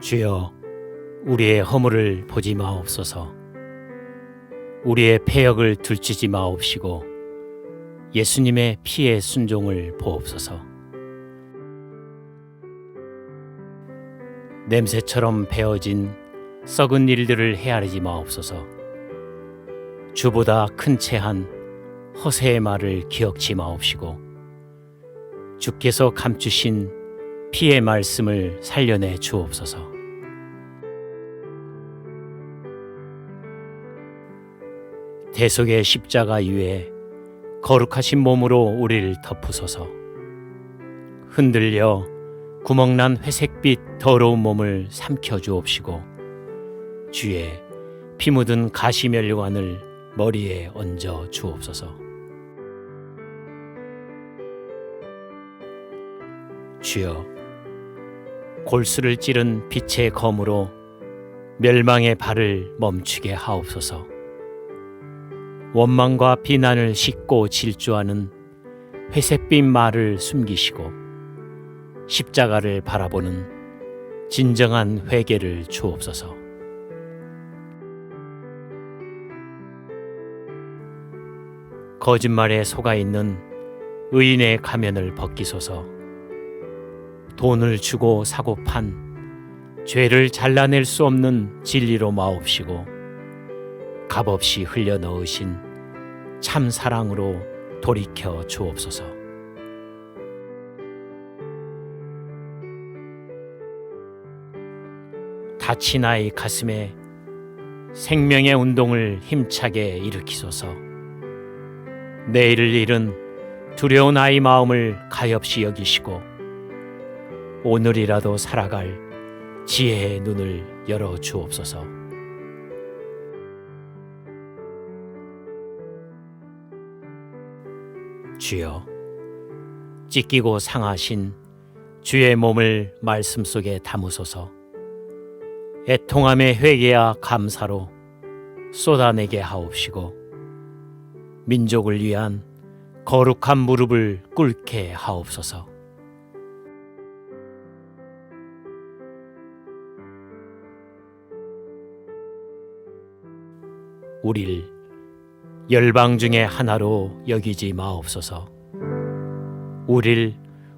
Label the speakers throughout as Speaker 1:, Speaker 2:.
Speaker 1: 주여 우리의 허물을 보지 마옵소서. 우리의 패역을 들추지 마옵시고 예수님의 피의 순종을 보옵소서. 냄새처럼 베어진 썩은 일들을 헤아리지 마옵소서. 주보다 큰 채 한 허세의 말을 기억지 마옵시고 주께서 감추신 피의 말씀을 살려내 주옵소서. 대속의 십자가 위에 거룩하신 몸으로 우리를 덮으소서. 흔들려 구멍난 회색빛 더러운 몸을 삼켜 주옵시고 주의 피 묻은 가시면류관을 머리에 얹어 주옵소서. 주여 골수를 찌른 빛의 검으로 멸망의 발을 멈추게 하옵소서. 원망과 비난을 싣고 질주하는 회색빛 말을 숨기시고 십자가를 바라보는 진정한 회개를 주옵소서. 거짓말에 속아 있는 의인의 가면을 벗기소서. 돈을 주고 사고 판 죄를 잘라낼 수 없는 진리로 마옵시고 값없이 흘려 넣으신 참 사랑으로 돌이켜 주옵소서. 다친 아이 가슴에 생명의 운동을 힘차게 일으키소서. 내일을 잃은 두려운 아이 마음을 가엾이 여기시고 오늘이라도 살아갈 지혜의 눈을 열어 주옵소서. 주여, 찢기고 상하신 주의 몸을 말씀 속에 담으소서. 애통함의 회개와 감사로 쏟아내게 하옵시고 민족을 위한 거룩한 무릎을 꿇게 하옵소서. 우릴 열방 중에 하나로 여기지 마옵소서. 우릴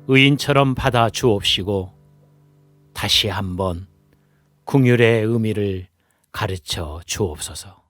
Speaker 1: 의인처럼 받아 주옵시고 다시 한번 궁율의 의미를 가르쳐 주옵소서.